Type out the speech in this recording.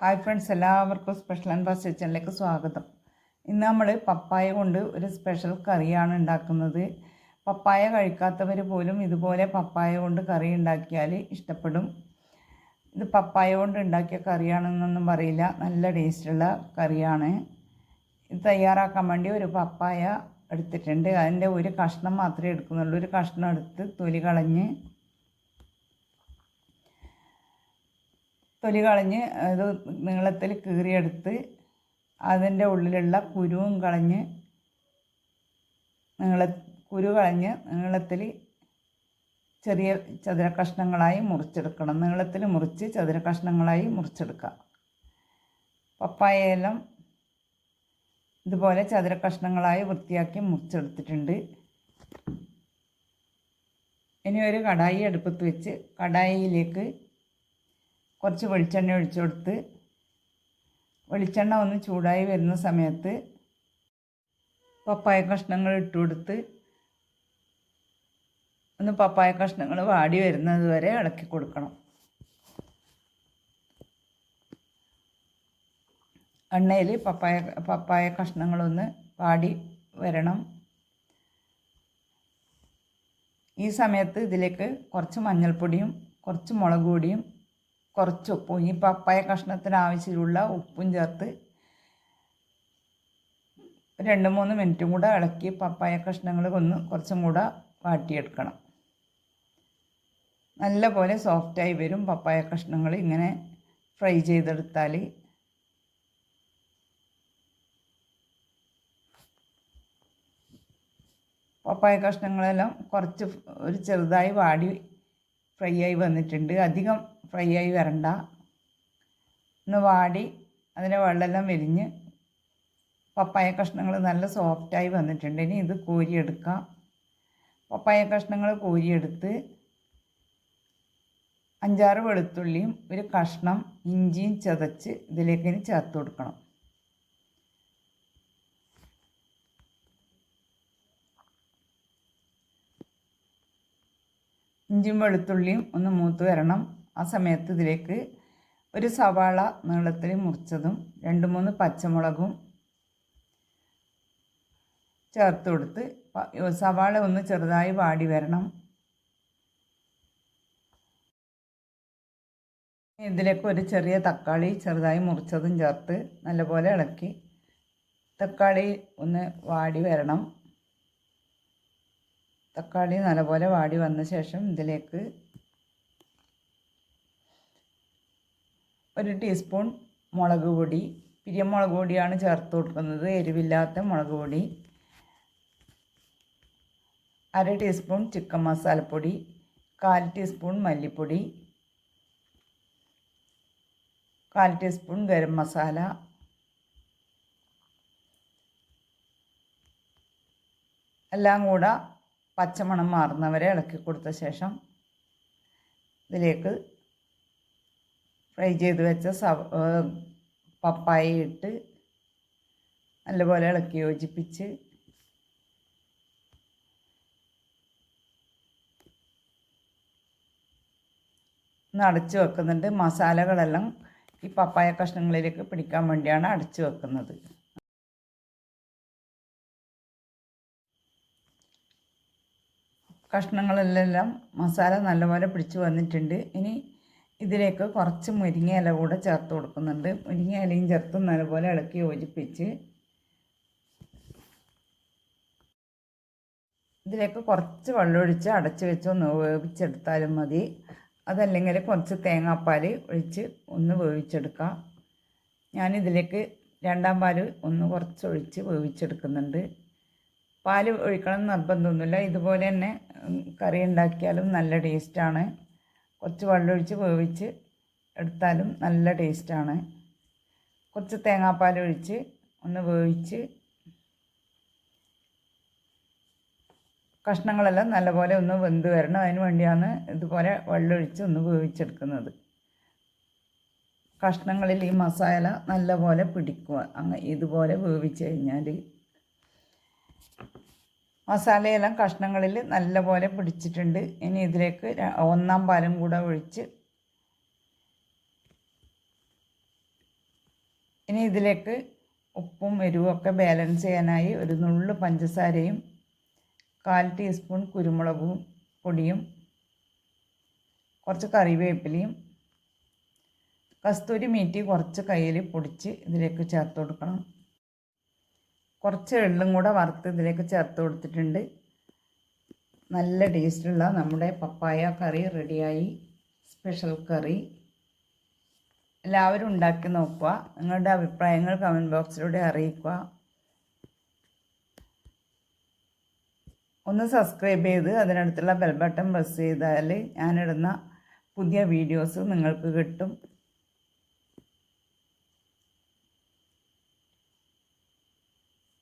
Hi friends എല്ലാവർക്കും special and fast കിച്ചണിലേക്ക് സ്വാഗതം. ഇന്ന് നമ്മൾ പപ്പായ കൊണ്ട് ഒരു സ്പെഷ്യൽ കറിയാണ് ഉണ്ടാക്കുന്നത്. പപ്പായ കഴിക്കാത്തവർ പോലും ഇതുപോലെ പപ്പായ കൊണ്ട് കറി ഉണ്ടാക്കിയാൽ ഇഷ്ടപ്പെടും. ഇത് പപ്പായ കൊണ്ട് ഉണ്ടാക്കിയ കറിയാണെന്നൊന്നും പറയില്ല. നല്ല ടേസ്റ്റുള്ള കറിയാണ്. ഇത് തയ്യാറാക്കാൻ വേണ്ടി ഒരു പപ്പായ എടുത്തിട്ടുണ്ട്. അതിന്റെ ഒരു കഷ്ണം മാത്രമേ എടുക്കുന്നുള്ളൂ. ഒരു കഷ്ണം എടുത്ത് തൊലി കളഞ്ഞ് തൊലി കളഞ്ഞ് അത് നീളത്തിൽ കീറിയെടുത്ത് അതിന്റെ ഉള്ളിലുള്ള കുരുവും കളഞ്ഞ് നീള കുരു കളഞ്ഞ് നീളത്തിൽ ചെറിയ ചതുര കഷ്ണങ്ങളായി മുറിച്ചെടുക്കണം. നീളത്തിൽ മുറിച്ച് ചതുര കഷ്ണങ്ങളായി മുറിച്ചെടുക്കുക. പപ്പായയെല്ലാം ഇതുപോലെ ചതുര കഷ്ണങ്ങളായി വൃത്തിയാക്കി മുറിച്ചെടുത്തിട്ടുണ്ട്. ഇനി ഒരു കടായി അടുപ്പത്ത് വെച്ച് കടായിയിലേക്ക് കുറച്ച് വെളിച്ചെണ്ണ ഒഴിച്ചു കൊടുത്ത് വെളിച്ചെണ്ണ ഒന്ന് ചൂടായി വരുന്ന സമയത്ത് പപ്പായ കഷ്ണങ്ങൾ ഇട്ട് കൊടുത്ത് ഒന്ന് പപ്പായ കഷ്ണങ്ങൾ വാടി വരുന്നത് വരെ ഇളക്കി കൊടുക്കണം. എണ്ണയിൽ പപ്പായ പപ്പായ കഷ്ണങ്ങളൊന്ന് വാടി വരണം. ഈ സമയത്ത് ഇതിലേക്ക് കുറച്ച് മഞ്ഞൾപ്പൊടിയും കുറച്ച് മുളക് പൊടിയും കുറച്ച് ഉപ്പും ഈ പപ്പായ കഷ്ണത്തിന് ആവശ്യമുള്ള ഉപ്പും ചേർത്ത് രണ്ട് മൂന്ന് മിനിറ്റും കൂടെ ഇളക്കി പപ്പായ കഷ്ണങ്ങൾ കൊന്ന് കുറച്ചും കൂടെ വാട്ടിയെടുക്കണം. നല്ല പോലെ സോഫ്റ്റായി വരും പപ്പായ കഷ്ണങ്ങൾ ഇങ്ങനെ ഫ്രൈ ചെയ്തെടുത്താൽ. പപ്പായ കഷ്ണങ്ങളെല്ലാം കുറച്ച് ഒരു ചെറുതായി വാടി ഫ്രൈ ആയി വന്നിട്ടുണ്ട്. അധികം ഫ്രൈ ആയി വരണ്ട. ഒന്ന് വാടി അതിന്റെ വെള്ളമെല്ലാം വിരിഞ്ഞ് പപ്പായ കഷ്ണങ്ങൾ നല്ല സോഫ്റ്റായി വന്നിട്ടുണ്ട്. ഇനി ഇത് കോരിയെടുക്കാം. പപ്പായ കഷ്ണങ്ങൾ കോരിയെടുത്ത് അഞ്ചാറ് വെളുത്തുള്ളിയും ഒരു കഷ്ണം ഇഞ്ചിയും ചതച്ച് ഇതിലേക്ക് ഇനി ചേർത്ത് കൊടുക്കണം. ഇഞ്ചിയും വെളുത്തുള്ളിയും ഒന്ന് മൂത്ത് വരണം. ആ സമയത്ത് ഇതിലേക്ക് ഒരു സവാള നീളത്തിൽ മുറിച്ചതും രണ്ട് മൂന്ന് പച്ചമുളകും ചേർത്ത് കൊടുത്ത് സവാള ഒന്ന് ചെറുതായി വാടി വരണം. ഇതിലേക്ക് ഒരു ചെറിയ തക്കാളി ചെറുതായി മുറിച്ചതും ചേർത്ത് നല്ലപോലെ ഇളക്കി തക്കാളി ഒന്ന് വാടി വരണം. തക്കാളി നല്ലപോലെ വാടി വന്ന ശേഷം ഇതിലേക്ക് ഒരു ടീസ്പൂൺ മുളക് പൊടി. പിരിയമുളക് പൊടിയാണ് ചേർത്ത് കൊടുക്കുന്നത്. എരിവില്ലാത്ത മുളക് പൊടി. അര ടീസ്പൂൺ ചിക്കൻ മസാലപ്പൊടി കാൽ ടീസ്പൂൺ മല്ലിപ്പൊടി. കാൽ ടീസ്പൂൺ ഗരം മസാല എല്ലാം കൂടെ പച്ചമണം മാറുന്നവരെ ഇളക്കി കൊടുത്ത ശേഷം ഇതിലേക്ക് ഫ്രൈ ചെയ്ത് വെച്ച സവ പപ്പായ ഇട്ട് നല്ലപോലെ ഇളക്കി യോജിപ്പിച്ച് അടച്ചു വെക്കുന്നുണ്ട്. മസാലകളെല്ലാം ഈ പപ്പായ കഷ്ണങ്ങളിലേക്ക് പിടിക്കാൻ വേണ്ടിയാണ് അടച്ചു വെക്കുന്നത്. കഷ്ണങ്ങളിലെല്ലാം മസാല നല്ലപോലെ പിടിച്ചു വന്നിട്ടുണ്ട്. ഇനി ഇതിലേക്ക് കുറച്ച് മുരിങ്ങ ഇല കൂടെ ചേർത്ത് കൊടുക്കുന്നുണ്ട്. മുരിങ്ങ ഇലയും ചേർത്ത് നല്ലപോലെ ഇളക്കി യോജിപ്പിച്ച് ഇതിലേക്ക് കുറച്ച് വെള്ളമൊഴിച്ച് അടച്ച് വെച്ച് ഒന്ന് വേവിച്ചെടുത്താലും മതി. അതല്ലെങ്കിൽ കുറച്ച് തേങ്ങാപ്പാൽ ഒഴിച്ച് ഒന്ന് വേവിച്ചെടുക്കാം. ഞാനിതിലേക്ക് രണ്ടാം പാൽ ഒന്ന് കുറച്ച് ഒഴിച്ച് വേവിച്ചെടുക്കുന്നുണ്ട്. പാൽ ഒഴിക്കണം നിർബന്ധമൊന്നുമില്ല. ഇതുപോലെ തന്നെ കറി ഉണ്ടാക്കിയാലും നല്ല ടേസ്റ്റാണ് കുറച്ച് വെള്ളമൊഴിച്ച് വേവിച്ച് എടുത്താലും നല്ല ടേസ്റ്റാണ്. കുറച്ച് തേങ്ങാപ്പാൽ ഒഴിച്ച് ഒന്ന് വേവിച്ച് കഷ്ണങ്ങളെല്ലാം നല്ലപോലെ ഒന്ന് വെന്ത് വരണം. അതിന് വേണ്ടിയാണ് ഇതുപോലെ വെള്ളമൊഴിച്ച് ഒന്ന് വേവിച്ചെടുക്കുന്നത്. കഷ്ണങ്ങളിൽ ഈ മസാല നല്ലപോലെ പിടിക്കുക. അങ്ങനെ ഇതുപോലെ വേവിച്ച് കഴിഞ്ഞാൽ മസാലയെല്ലാം കഷ്ണങ്ങളിൽ നല്ലപോലെ പിടിച്ചിട്ടുണ്ട്. ഇനി ഇതിലേക്ക് ഒന്നാം പാലും കൂടെ ഒഴിച്ച് ഇനി ഇതിലേക്ക് ഉപ്പും എരിവും ഒക്കെ ബാലൻസ് ചെയ്യാനായി ഒരു നുള്ളു പഞ്ചസാരയും കാൽ ടീസ്പൂൺ കുരുമുളകും പൊടിയും കുറച്ച് കറിവേപ്പിലയും കസ്തൂരി മീറ്റി കുറച്ച് കയ്യിൽ പൊടിച്ച് ഇതിലേക്ക് ചേർത്ത് കൊടുക്കണം. കുറച്ച് എള്ളും കൂടെ വറുത്ത് ഇതിലേക്ക് ചേർത്ത് കൊടുത്തിട്ടുണ്ട്. നല്ല ടേസ്റ്റുള്ള നമ്മുടെ പപ്പായ കറി റെഡിയായി. Special curry. എല്ലാവരും ഉണ്ടാക്കി നോക്കുക. നിങ്ങളുടെ അഭിപ്രായങ്ങൾ കമന്റ് ബോക്സിലൂടെ അറിയിക്കുക. ഒന്ന് സബ്സ്ക്രൈബ് ചെയ്ത് അതിനടുത്തുള്ള ബെൽ ബട്ടൺ പ്രസ് ചെയ്താൽ ഞാനിടുന്ന പുതിയ വീഡിയോസ് നിങ്ങൾക്ക് കിട്ടും.